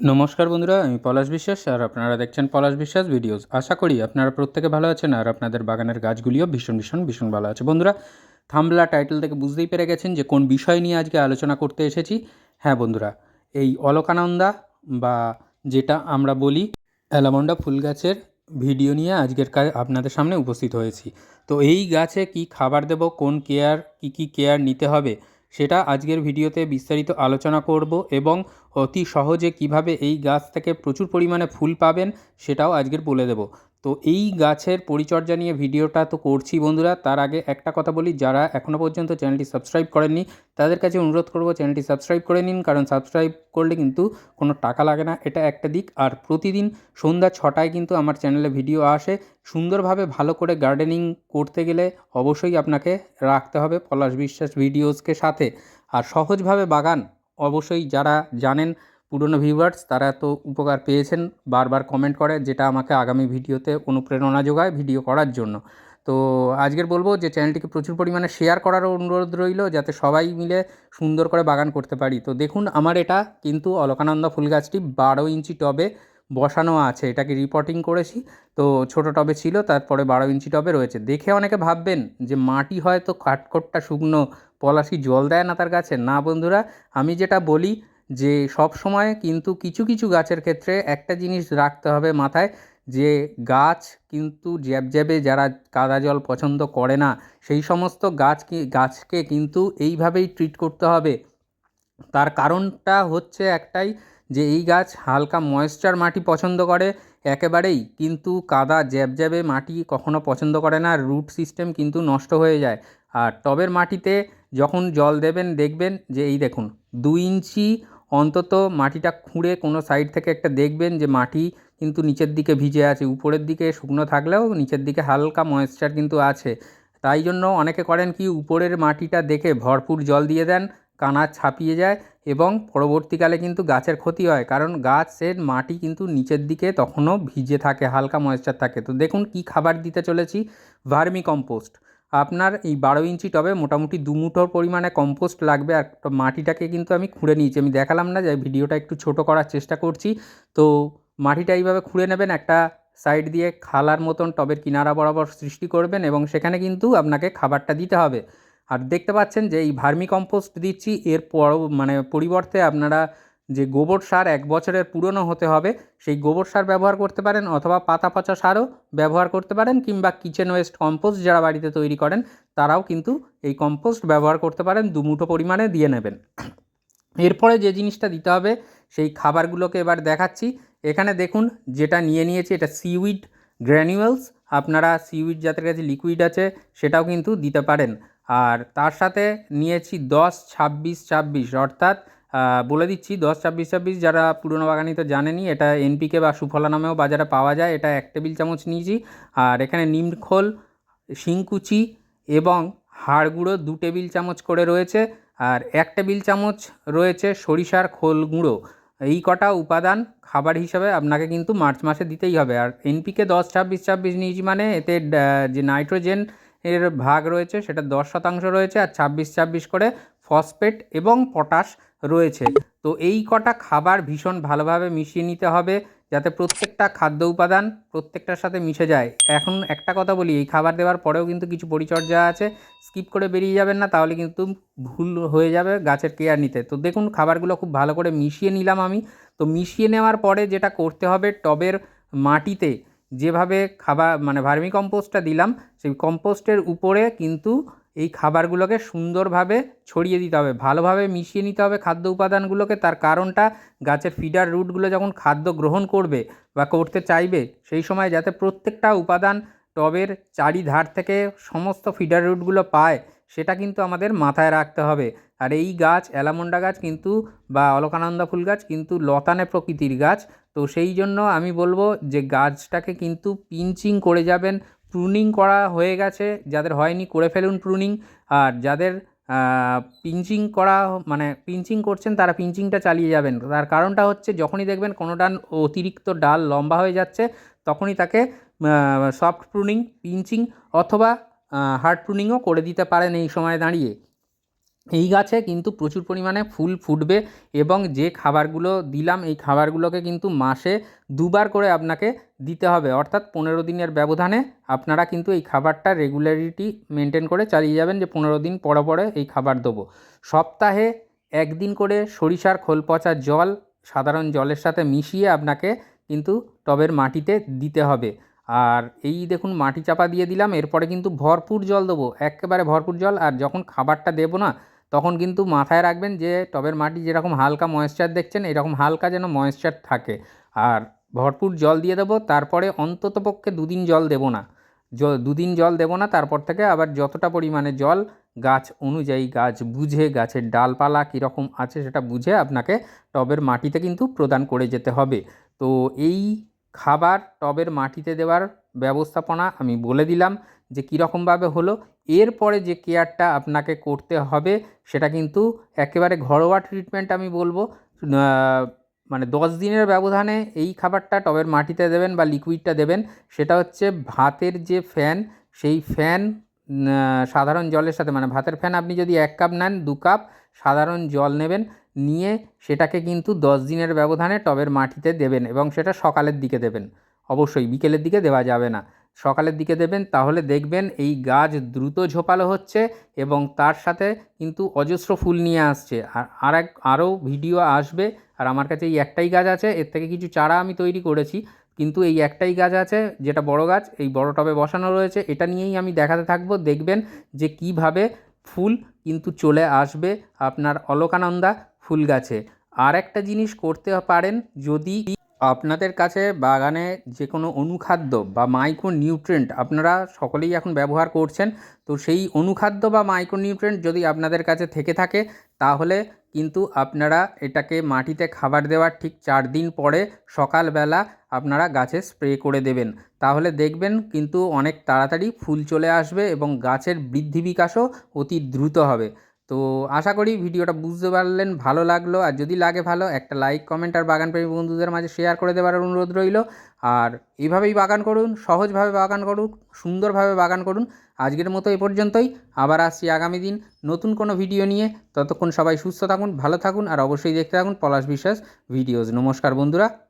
নমস্কার বন্ধুরা, আমি পলাশ বিশ্বাস আর আপনারা দেখছেন পলাশ বিশ্বাস ভিডিওস। আশা করি আপনারা প্রত্যেকে ভালো আছেন আর আপনাদের বাগানের গাছগুলিও ভীষণ ভীষণ ভীষণ ভালো আছে। বন্ধুরা থামলা টাইটেল থেকে বুঝতেই পেরে গেছেন যে কোন বিষয় নিয়ে আজকে আলোচনা করতে এসেছি। হ্যাঁ বন্ধুরা, এই অলকানন্দা বা যেটা আমরা বলি অ্যালামন্ডা ফুল গাছের ভিডিও নিয়ে আজকের কাজ আপনাদের সামনে উপস্থিত হয়েছি। তো এই গাছে কি খাবার দেব, কোন কেয়ার কি কি কেয়ার নিতে হবে সেটা আজকের ভিডিওতে বিস্তারিত আলোচনা করব এবং অতি সহজে কীভাবে এই গাছ থেকে প্রচুর পরিমাণে ফুল পাবেন সেটাও আজকের বলে দেব। তো এই গাছের পরিচর্যা নিয়ে ভিডিওটা তো করছি বন্ধুরা। তার আগে একটা কথা বলি, যারা এখনও পর্যন্ত চ্যানেলটি সাবস্ক্রাইব করেননি, তাদের কাছে অনুরোধ করব চ্যানেলটি সাবস্ক্রাইব করে নিন, কারণ সাবস্ক্রাইব করলে কিন্তু কোনো টাকা লাগে না, এটা একটা দিক। আর প্রতিদিন সন্ধ্যা ছটায় কিন্তু আমার চ্যানেলে ভিডিও আসে। সুন্দরভাবে ভালো করে গার্ডেনিং করতে গেলে অবশ্যই আপনাকে রাখতে হবে পলাশ বিশ্বাস ভিডিওসকে সাথে। আর সহজভাবে বাগান অবশ্যই যারা জানেন পুরনো ভিউয়ার্স তারা তো উপকার পেয়েছেন, বারবার কমেন্ট করে, যেটা আমাকে আগামী ভিডিওতে অনুপ্রেরণা যোগায় ভিডিও করার জন্য। তো আজকের বলব যে চ্যানেলটিকে প্রচুর পরিমাণে শেয়ার করারও অনুরোধ রইল, যাতে সবাই মিলে সুন্দর করে বাগান করতে পারি। তো দেখুন, আমার এটা কিন্তু অলকানন্দা ফুল গাছটি বারো ইঞ্চি টবে বসানো আছে, এটাকে রিপোর্টিং করেছি। তো ছোটো টবে ছিল, তারপরে বারো ইঞ্চি টবে রয়েছে। দেখে অনেকে ভাববেন যে মাটি হয়তো কাঠকোটটা শুকনো, পলাশি জল দেয় না তার গাছে। না বন্ধুরা, আমি যেটা বলি যে সব সময় কিন্তু কিছু কিছু গাছের ক্ষেত্রে একটা জিনিস রাখতে হবে মাথায়, যে গাছ কিন্তু জ্যাবজ্যাবে যারা কাদা জল পছন্দ করে না, সেই সমস্ত গাছ গাছকে কিন্তু এইভাবেই ট্রিট করতে হবে। তার কারণটা হচ্ছে একটাই, যে এই গাছ হালকা ময়েশ্চার মাটি পছন্দ করে একেবারেই, কিন্তু কাদা জ্যাবজ্যাবে মাটি কখনো পছন্দ করে না রুট সিস্টেম কিন্তু নষ্ট হয়ে যায়। আর টবের মাটিতে যখন জল দেবেন, দেখবেন যে এই দেখুন দু ইঞ্চি অন্তত মাটিটা খুঁড়ে কোনো সাইড থেকে একটা দেখবেন যে মাটি কিন্তু নিচের দিকে ভিজে আছে, উপরের দিকে শুকনো থাকলেও নিচের দিকে হালকা ময়েশ্চার কিন্তু আছে। তাই জন্য অনেকে করেন কি, উপরের মাটিটা দেখে ভরপুর জল দিয়ে দেন, কানা ছাপিয়ে যায় এবং পরবর্তীকালে কিন্তু গাছের ক্ষতি হয়। কারণ গাছের মাটি কিন্তু নিচের দিকে তখনও ভিজে থাকে, হালকা ময়েশ্চার থাকে। তো দেখুন কি খাবার দিতে চলেছি ভার্মি কম্পোস্ট আপনার এই বারো ইঞ্চি টবে মোটামুটি দু মুঠোর পরিমাণে কম্পোস্ট লাগবে আর মাটিটাকে কিন্তু আমি খুঁড়ে নিয়েছি। আমি দেখালাম না যে ভিডিওটা একটু ছোট করার চেষ্টা করছি। তো মাটিটা এইভাবে খুঁড়ে নেবেন, একটা সাইড দিয়ে খালার মতন টবের কিনারা বরাবর সৃষ্টি করবেন এবং সেখানে কিন্তু আপনাকে খাবারটা দিতে হবে। আর দেখতে পাচ্ছেন যে এই ভার্মি কম্পোস্ট দিচ্ছি, এর পর মানে পরিবর্তে আপনারা যে গোবর সার এক বছরের পুরনো হতে হবে, সেই গোবর সার ব্যবহার করতে পারেন অথবা পাতা পচা সারও ব্যবহার করতে পারেন কিংবা কিচেন ওয়েস্ট কম্পোস্ট যারা বাড়িতে তৈরি করেন, তারাও কিন্তু এই কম্পোস্ট ব্যবহার করতে পারেন, দুমুঠো পরিমাণে দিয়ে নেবেন। এরপরে যে জিনিসটা দিতে হবে, সেই খাবারগুলোকে এবার দেখাচ্ছি। এখানে দেখুন, যেটা নিয়ে নিয়েছি, এটা সিউইড গ্র্যানিউয়েলস আপনারা সিউইড যাদের কাছে লিকুইড আছে, সেটাও কিন্তু দিতে পারেন। আর তার সাথে নিয়েছি দশ, ছাব্বিশ ছাব্বিশ, অর্থাৎ বলে দিচ্ছি, দশ, ছাব্বিশ ছাব্বিশ যারা পুরনো বাগানি তো জানেনি এটা এনপিকে বা সুফলা নামেও বাজারে পাওয়া যায়, এটা এক টেবিল চামচ নিয়েছি। আর এখানে নিমখোল শিংকুচি এবং হাড় গুঁড়ো দু টেবিল চামচ করে রয়েছে। আর এক টেবিল চামচ রয়েছে সরিষার খোল গুঁড়ো। এই কটা উপাদান খাবার হিসাবে আপনাকে কিন্তু মার্চ মাসে দিতেই হবে। আর এনপিকে দশ, ছাব্বিশ ছাব্বিশ নিয়েছি মানে এতে যে নাইট্রোজেন এর ভাগ রয়েছে, সেটা দশ শতাংশ রয়েছে। আর ছাব্বিশ ছাব্বিশ করে ফসফেট এবং পটাশ রয়েছে। তো এই কটা খাবার ভীষণ ভালোভাবে মিশিয়ে নিতে হবে যাতে প্রত্যেকটা খাদ্য উপাদান প্রত্যেকটার সাথে মিশে যায়। এখন একটা কথা বলি, এই খাবার দেওয়ার পরেও কিন্তু কিছু পরিচর্যা আছে। স্কিপ করে বেরিয়ে যাবেন না, তাহলে কিন্তু ভুল হয়ে যাবে গাছের কেয়ার নিতে। তো দেখুন, খাবারগুলো খুব ভালো করে মিশিয়ে নিলাম আমি। তো মিশিয়ে নেওয়ার পরে যেটা করতে হবে, টবের মাটিতে যেভাবে খাবার মানে ভার্মি কম্পোস্টটা দিলাম, সেই কম্পোস্টের উপরে কিন্তু এই খাবারগুলোকে সুন্দরভাবে ছড়িয়ে দিতে হবে, ভালোভাবে মিশিয়ে নিতে হবে খাদ্য উপাদানগুলোকে। তার কারণটা গাছের ফিডার রুটগুলো যখন খাদ্য গ্রহণ করবে বা করতে চাইবে, সেই সময় যাতে প্রত্যেকটা উপাদান টবের চারিধার থেকে সমস্ত ফিডার রুটগুলো পায়, সেটা কিন্তু আমাদের মাথায় রাখতে হবে। আর এই গাছ, অ্যালামন্ডা গাছ কিন্তু বা অলকানন্দা ফুল গাছ কিন্তু লতানে প্রকৃতির গাছ। তো সেই জন্য আমি বলব যে গাছটাকে কিন্তু পিঞ্চিং করে যাবেন প্রুনিং করা হয়ে গেছে। যাদের হয়নি, করে ফেলুন প্রুনিং আর যাদের পিঞ্চিং করা মানে পিঞ্চিং করছেন, তারা পিঞ্চিংটা চালিয়ে যাবেন। তার কারণটা হচ্ছে, যখনই দেখবেন কোনো ডান অতিরিক্ত ডাল লম্বা হয়ে যাচ্ছে, তখনই তাকে সফট প্রুনিং পিঞ্চিং অথবা হার্ড প্রুনিংও করে দিতে পারেন এই সময় দাঁড়িয়ে। এই গাছে কিন্তু প্রচুর পরিমাণে ফুল ফুটবে এবং যে খাবারগুলো দিলাম, এই খাবারগুলোকে কিন্তু মাসে দুবার করে আপনাকে দিতে হবে। অর্থাৎ পনেরো দিনের ব্যবধানে আপনারা কিন্তু এই খাবারটা রেগুলারিটি মেনটেন করে চালিয়ে যাবেন যে পনেরো দিন পরে পরে এই খাবার দেবো। সপ্তাহে একদিন করে সরিষার খোল পচা জল, সাধারণ জলের সাথে মিশিয়ে আপনাকে কিন্তু টবের মাটিতে দিতে হবে। আর এই দেখুন, মাটি চাপা দিয়ে দিলাম, এরপরে কিন্তু ভরপুর জল দেবো, একেবারে ভরপুর জল। আর যখন খাবারটা দেবো না তখন কিন্তু মাথায় রাখবেন যে টবের মাটি যেরকম হালকা ময়েশ্চার দেখছেন, এরকম হালকা যেন ময়েশ্চার থাকে। আর ভরপুর জল দিয়ে দেবো, তারপরে অন্ততপক্ষে দুদিন জল দেবো না। জ দুদিন জল দেবো না, তারপর থেকে আবার যতটা পরিমাণে জল, গাছ অনুযায়ী গাছ বুঝে, গাছের ডালপালা কীরকম আছে সেটা বুঝে আপনাকে টবের মাটিতে কিন্তু প্রদান করে যেতে হবে। তো এই খাবার টবের মাটিতে দেওয়ার ব্যবস্থাপনা আমি বলে দিলাম যে কীরকমভাবে হলো। এরপরে যে কেয়ারটা আপনাকে করতে হবে, সেটা কিন্তু একেবারে ঘরোয়া ট্রিটমেন্ট আমি বলব। মানে দশ দিনের ব্যবধানে এই খাবারটা টবের মাটিতে দেবেন বা লিকুইডটা দেবেন, সেটা হচ্ছে ভাতের যে ফ্যান সেই ফ্যান সাধারণ জলের সাথে মানে ভাতের ফ্যান আপনি যদি এক কাপ নেন, দু কাপ সাধারণ জল নেবেন, নিয়ে সেটাকে কিন্তু দশ দিনের ব্যবধানে টবের মাটিতে দেবেন এবং সেটা সকালের দিকে দেবেন। অবশ্যই বিকেলের দিকে দেওয়া যাবে না। সকালের দিকে দেবেন, তাহলে দেখবেন এই গাছ দ্রুত ঝোপালো হচ্ছে এবং তার সাথে কিন্তু অজস্র ফুল নিয়ে আসছে। আর আর এক আরও ভিডিও আসবে, আর আমার কাছে এই একটাই গাছ আছে, এর থেকে কিছু চারা আমি তৈরি করেছি। কিন্তু এই একটাই গাছ আছে, যেটা বড় গাছ, এই বড় টবে বসানো রয়েছে, এটা নিয়েই আমি দেখাতে থাকব। দেখবেন যে কীভাবে ফুল কিন্তু চলে আসবে আপনার অলকানন্দা ফুল গাছে। আর একটা জিনিস করতে পারেন যদি আপনাদের কাছে বাগানে যে কোনো অনুখাদ্য বা মাইক্রো নিউট্রেন্ট আপনারা সকলেই এখন ব্যবহার করছেন, তো সেই অনুখাদ্য বা মাইক্রো নিউট্রেন্ট যদি আপনাদের কাছে থেকে থাকে, তাহলে কিন্তু আপনারা এটাকে মাটিতে খাবার দেওয়ার ঠিক চার দিন পরে সকালবেলা আপনারা গাছে স্প্রে করে দেবেন। তাহলে দেখবেন কিন্তু অনেক তাড়াতাড়ি ফুল চলে আসবে এবং গাছের বৃদ্ধি বিকাশও অতি দ্রুত হবে। তো আশা করি ভিডিওটা বুঝতে পারলেন, ভালো লাগল। আর যদি লাগে ভালো, একটা লাইক কমেন্ট আর বাগানপ্রেমী বন্ধুদের মাঝে শেয়ার করে দেওয়ার অনুরোধ রইল। আর এইভাবেই বাগান করুন, সহজভাবে বাগান করুন সুন্দরভাবে বাগান করুন। আজকের মতো এ পর্যন্তই। আবার আসছি আগামী দিন নতুন কোনো ভিডিও নিয়ে। ততক্ষণ সবাই সুস্থ থাকুন, ভালো থাকুন, আর অবশ্যই দেখতে থাকুন পলাশ বিশ্বাস ভিডিওস। নমস্কার বন্ধুরা।